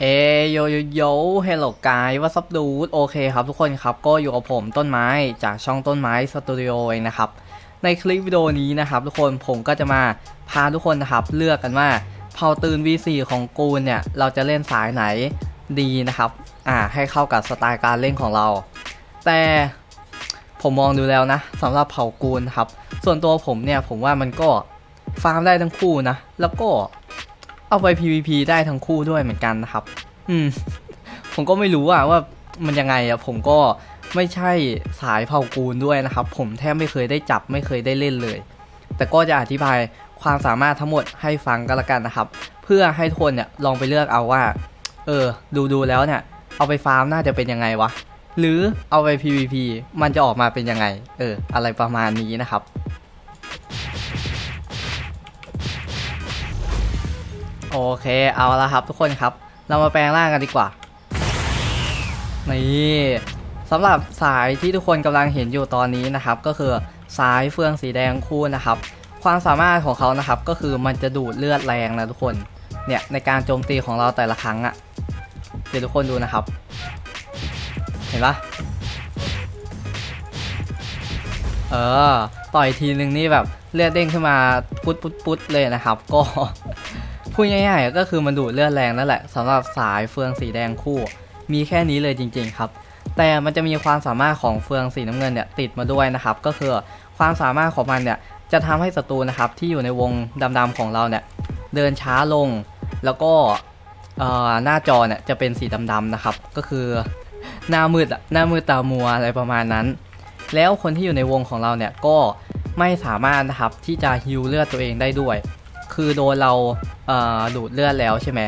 เอโยโยโยเฮลโลกายว่าซับดูดโอเคครับทุกคนครับก็อยู่กับผมต้นไม้จากช่องต้นไม้สตูดิโอเองนะครับ ในคลิปวิดีโอนี้นะครับ ทุกคนผมก็จะมาพาทุกคนนะครับ เลือกกันว่าเผาตื่น V4 ของกูเนี่ย เราจะเล่นสายไหนดีนะครับอ่าให้เข้ากับสไตล์การเล่นของเรา แต่ผมมองดูแล้วนะสำหรับเผากูนครับ ส่วนตัวผมเนี่ยผมว่ามันก็ฟาร์มได้ทั้งคู่นะ แล้วก็ เอาไป PVP ได้ทั้งคู่ด้วยเหมือนกันนะครับ อืม ผมก็ไม่รู้อะว่ามันยังไงอะผมก็ไม่ใช่สายเผากูนด้วยนะครับ ผมแทบไม่เคยได้จับไม่เคยได้เล่นเลย แต่ก็จะอธิบายความสามารถทั้งหมดให้ฟังกันละกันนะครับ เพื่อให้ทุกคนเนี่ยลองไปเลือกเอาว่า เออ ดูดูๆแล้วเนี่ย เอาไปฟาร์มน่าจะเป็นยังไงวะ หรือเอาไป PVP มันจะออกมาเป็นยังไง เออ อะไรประมาณนี้นะครับ โอเคเอาละครับทุกคนครับ เรามาแปลงร่างกันดีกว่า นี่สำหรับสายที่ทุกคนกำลังเห็นอยู่ตอนนี้นะครับ ก็คือสายเฟืองสีแดงคู่นะครับ ความสามารถของเขานะครับ ก็คือมันจะดูดเลือดแรงนะทุกคนเนี่ยในการโจมตีของเราแต่ละครั้งอะเดี๋ยวทุกคนดูนะครับ เห็นปะเออ ต่อยทีนึงนี่แบบเลือดเด้งขึ้นมาปุ๊ดปุ๊ดปุ๊ดเลยนะครับ ก็ พูดง่ายๆก็คือมันดูดเลือดแรงนั่นแหละสำหรับสายเฟืองสีแดงคู่ มีแค่นี้เลยจริง ๆ ครับ แต่มันจะมีความสามารถของเฟืองสีน้ำเงินเนี่ยติดมาด้วยนะครับ ก็คือความสามารถของมันเนี่ยจะทำให้ศัตรูนะครับที่อยู่ในวงดำๆของเราเนี่ยเดินช้าลง แล้วก็หน้าจอเนี่ยจะเป็นสีดำๆนะครับ ก็คือหน้ามืดหน้ามืดตามัวอะไรประมาณนั้น แล้วคนที่อยู่ในวงของเราเนี่ยก็ไม่สามารถนะครับที่จะฮิวเลือดตัวเองได้ด้วย คือโดนเรา ดูดเลือดแล้วใช่ไหม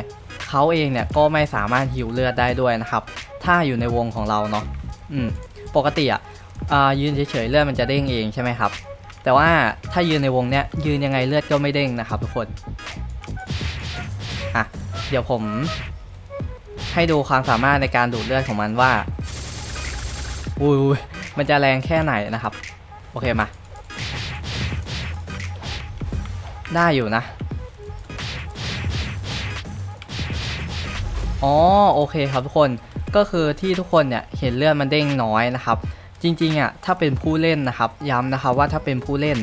เขาเองเนี่ยก็ไม่สามารถฮิวเลือดได้ด้วยนะครับ ถ้าอยู่ในวงของเราเนาะอืมปกติอะยืนเฉยๆเลือดมันจะเด้งเองใช่ไหมครับ แต่ว่าถ้ายืนในวงเนี้ยยืนยังไงเลือดก็ไม่เด้งนะครับ ทุกคนอะเดี๋ยวผมให้ดูความสามารถในการดูดเลือดของมันว่าอุ้ยมันจะแรงแค่ไหนนะครับ โอเคมา ได้อยู่นะ อ๋อโอเคครับทุกคนก็คือที่ทุกคนเนี่ยเห็นเลือดมันเด้งน้อยนะครับ จริงๆอะถ้าเป็นผู้เล่นนะครับย้ำนะครับว่าถ้าเป็นผู้เล่น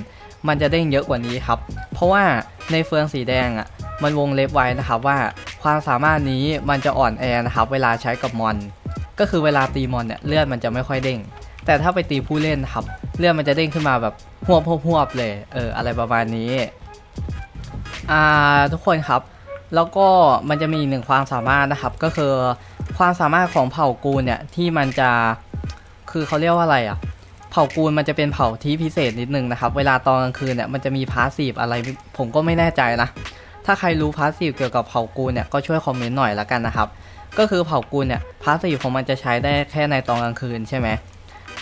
มันจะเด้งเยอะกว่านี้ครับ เพราะว่าในเฟืองสีแดงอะมันวงเล็บไว้นะครับว่าความสามารถนี้มันจะอ่อนแอนะครับเวลาใช้กับมอน ก็คือเวลาตีมอนเนี่ยเลือดมันจะไม่ค่อยเด้ง แต่ถ้าไปตีผู้เล่นนะครับเลือดมันจะเด้งขึ้นมาแบบหวบหวบหวบเลยเอออะไรประมาณนี้อ่าทุกคนครับ แล้วก็มันจะมีหนึ่งความสามารถนะครับ ก็คือความสามารถของเผ่ากูลเนี่ยที่มันจะคือเขาเรียกว่าอะไรอะเผ่ากูลมันจะเป็นเผ่าที่พิเศษนิดนึงนะครับ เวลาตอนกลางคืนเนี่ยมันจะมีพาสซีฟอะไรผมก็ไม่แน่ใจนะ ถ้าใครรู้พาสซีฟเกี่ยวกับเผ่ากูลเนี่ยก็ช่วยคอมเมนต์หน่อยละกันนะครับ ก็คือเผ่ากูลเนี่ยพาสซีฟของมันจะใช้ได้แค่ในตอนกลางคืนใช่ไหม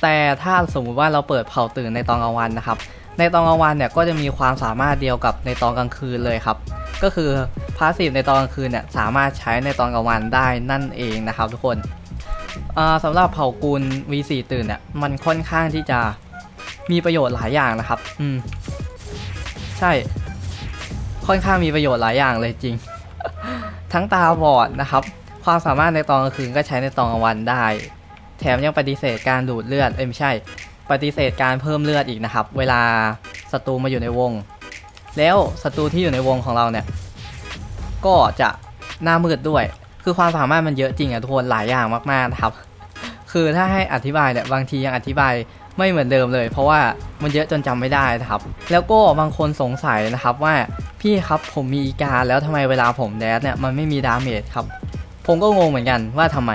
แต่ถ้าสมมุติว่าเราเปิดเผ่าตื่นในตอนกลางวันนะครับ ในตอนกลางวันเนี่ยก็จะมีความสามารถเดียวกับในตอนกลางคืนเลยครับ ก็คือพาสซีฟในตอนกลางคืนเนี่ยสามารถใช้ในตอนกลางวันได้นั่นเองนะครับทุกคนสำหรับเผ่ากูล V4 ตื่นเนี่ยมันค่อนข้างที่จะมีประโยชน์หลายอย่างนะครับ อืม ใช่ ค่อนข้างมีประโยชน์หลายอย่างเลยจริง ทั้งตาบอดนะครับ ความสามารถในตอนกลางคืนก็ใช้ในตอนกลางวันได้ แถมยังปฏิเสธการดูดเลือด เอ้ยไม่ใช่ ปฏิเสธการเพิ่มเลือดอีกนะครับ เวลาศัตรูมาอยู่ในวง แล้วศัตรูที่อยู่ในวงของเราเนี่ย ก็จะหน้ามืดด้วย คือความสามารถมันเยอะจริงอะทุกคนหลายอย่างมากๆนะครับ คือถ้าให้อธิบายเนี่ยบางทียังอธิบายไม่เหมือนเดิมเลย เพราะว่ามันเยอะจนจำไม่ได้นะครับ แล้วก็บางคนสงสัยนะครับว่าพี่ครับผมมีอีกาแล้วทำไมเวลาผมแดดเนี่ยมันไม่มีดาเมจครับ ผมก็งงเหมือนกันว่าทำไม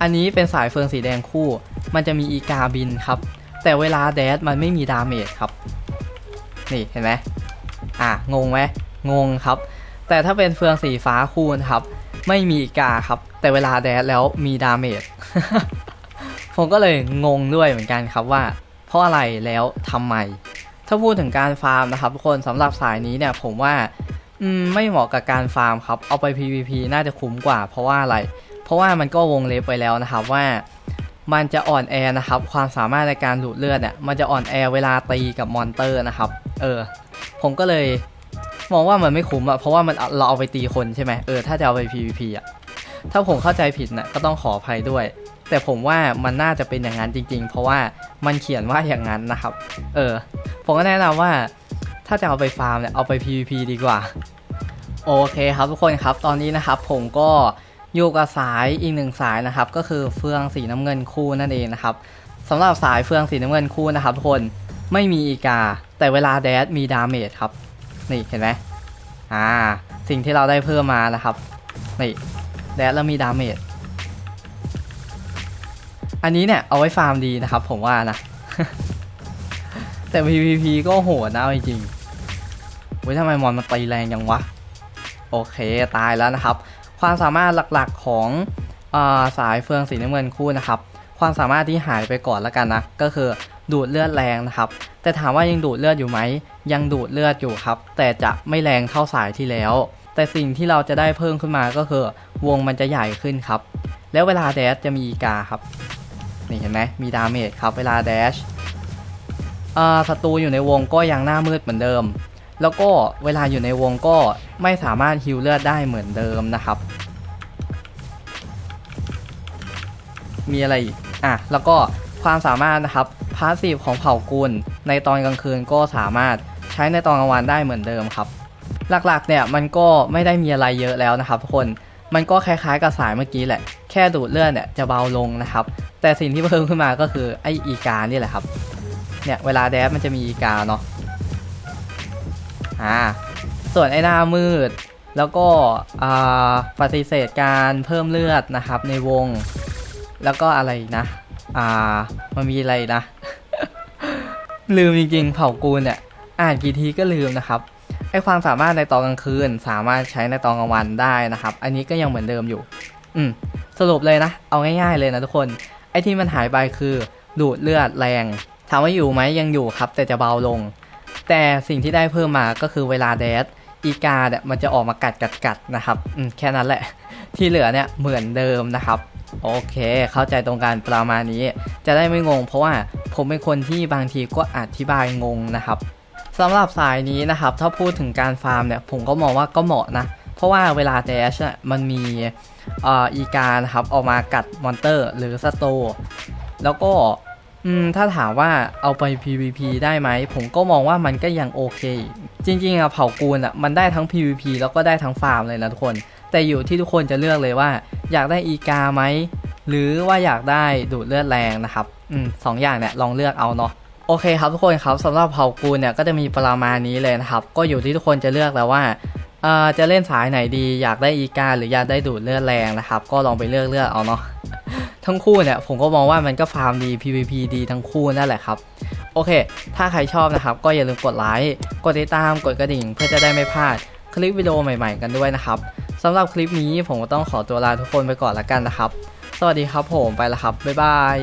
อันนี้เป็นสายเฟืองสีแดงคู่ มันจะมีอีกาบินครับ แต่เวลาแดดมันไม่มีดาเมจครับ นี่เห็นไหม อะงงไหมงงครับ แต่ถ้าเป็นเฟืองสีฟ้าคู่นะครับ ไม่มีอีกาครับ แต่เวลาแดดแล้วมีดาเมจผมก็เลยงงด้วยเหมือนกันครับว่า เพราะอะไรแล้วทำไม ถ้าพูดถึงการฟาร์มนะครับทุกคนสำหรับสายนี้เนี่ยผมว่าอืมไม่เหมาะกับการฟาร์มครับ เอาไป PVP น่าจะคุ้มกว่า เพราะว่าอะไร เพราะว่ามันก็วงเล็บไปแล้วนะครับว่ามันจะอ่อนแอนะครับ ความสามารถในการดูดเลือดเนี่ยมันจะอ่อนแอเวลาตีกับมอนเตอร์นะครับ เออ ผมก็เลยมองว่ามันไม่คุ้มอะเพราะว่ามันเราเอาไปตีคนใช่ไหมเออถ้าจะเอาไป PVP อะถ้าผมเข้าใจผิดนะก็ต้องขออภัยด้วย แต่ผมว่ามันน่าจะเป็นอย่างนั้นจริง ๆ เพราะว่ามันเขียนว่าอย่างนั้นนะครับ เออ ผมก็แนะนำว่าถ้าจะเอาไปฟาร์มเนี่ยเอาไป PVP ดีกว่า โอเคครับทุกคนครับตอนนี้นะครับผมก็อยู่กับสายอีกหนึ่งสายนะครับ ก็คือเฟืองสีน้ำเงินคู่นั่นเองนะครับสำหรับสายเฟืองสีน้ำเงินคู่นะครับทุกคน ไม่มีอีกา แต่เวลาแดดมีดาเมจครับ นี่เห็นไหมอ่า สิ่งที่เราได้เพิ่มมานะครับ นี่แดดแล้วมีดาเมจ อันนี้เนี่ยเอาไว้ฟาร์มดีนะครับ ผมว่านะ แต่ PVP ก็โหดนะจริงๆเว้ยทำไมมอนมันตีแรงยังวะ โอเคตายแล้วนะครับ ความสามารถหลักๆของอสายเฟืองสีน้ำเงินคู่นะครับ ความสามารถที่หายไปก่อนแล้วกันนะ ก็คือดูดเลือดแรงนะครับ แต่ถามว่ายังดูดเลือดอยู่ไหม ยังดูดเลือดอยู่ครับ แต่จะไม่แรงเท่าสายที่แล้ว แต่สิ่งที่เราจะได้เพิ่มขึ้นมาก็คือ วงมันจะใหญ่ขึ้นครับ แล้วเวลาแดชจะมีอีกาครับ นี่เห็นไหมมีดาเมจครับ เวลาแดชอ่าศัตรูอยู่ในวงก็ยังหน้ามืดเหมือนเดิม แล้วก็เวลาอยู่ในวงก็ไม่สามารถฮิวเลือดได้เหมือนเดิมนะครับ มีอะไรอีก อะแล้วก็ความสามารถนะครับพาสซีฟของเผ่ากุลในตอนกลางคืนก็สามารถใช้ในตอนกลางวันได้เหมือนเดิมครับ หลักๆเนี่ยมันก็ไม่ได้มีอะไรเยอะแล้วนะครับทุกคนมันก็คล้ายๆกับสายเมื่อกี้แหละ แค่ดูดเลือดเนี่ยจะเบาลงนะครับ แต่สิ่งที่เพิ่มขึ้นมาก็คือไออีกานี่แหละครับ เนี่ยเวลาแดฟมันจะมีอีกาเนาะอ่าส่วนไอหน้ามืด แล้วก็อ่าปฏิเสธการเพิ่มเลือดนะครับในวง แล้วก็อะไรนะ อ่า มันมีอะไรนะ ลืมจริงๆ เผ่ากูเนี่ย อ่านกี่ทีก็ลืมนะครับ ไอความสามารถในตอนกลางคืน สามารถใช้ในตอนกลางวันได้นะครับ อันนี้ก็ยังเหมือนเดิมอยู่ อืม สรุปเลยนะ เอาง่ายๆเลยนะทุกคน ไอที่มันหายไปคือ ดูดเลือดแรง ถามว่าอยู่ไหมยังอยู่ครับ แต่จะเบาลง แต่สิ่งที่ได้เพิ่มมาก็คือเวลาแดดอีกาเนี่ยมันจะออกมากัดกัดกัดนะครับ อืม แค่นั้นแหละ ที่เหลือเนี่ยเหมือนเดิมนะครับ โอเค เข้าใจตรงกันประมาณนี้ จะได้ไม่งง เพราะว่าผมเป็นคนที่บางทีก็อธิบายงงนะครับสำหรับสายนี้นะครับ ถ้าพูดถึงการฟาร์มเนี่ย ผมก็มองว่าก็เหมาะนะ เพราะว่าเวลาแดชมันมีอ,อีกานะครับออกมากัดมอนเตอร์หรือสโตแล้วก็ถ้าถามว่าเอาไป PVP ได้ไหม ผมก็มองว่ามันก็ยังโอเค จริงๆอะเผ่ากูลอะมันได้ทั้ง PVP แล้วก็ได้ทั้งฟาร์มเลยนะทุกคน แต่อยู่ที่ทุกคนจะเลือกเลยว่า อยากได้อีกาไหมหรือว่าอยากได้ดูดเลือดแรงนะครับอืมสองอย่างเนี่ยลองเลือกเอาเนาะโอเคครับทุกคนครับสำหรับเผ่ากูเนี่ยก็จะมีประมาณนี้เลยนะครับ ก็อยู่ที่ทุกคนจะเลือกแล้วว่าเอ่อจะเล่นสายไหนดี อยากได้อีกาหรืออยากได้ดูดเลือดแรงนะครับ ก็ลองไปเลือกเลือกเอาเนาะทั้งคู่เนี่ยผมก็มองว่ามันก็ฟาร์มดี PVP ดีทั้งคู่นั่นแหละครับโอเค ถ้าใครชอบนะครับ ก็อย่าลืมกดไลค์กดติดตามกดกระดิ่ง เพื่อจะได้ไม่พลาดคลิปวิดีโอใหม่ๆกันด้วยนะครับำหรับคลิปนี้ผมก็ต้องขอตัวลาทุกคนไปก่อนละกันนะครับ สวัสดีครับผมไปละครับบ๊ายบาย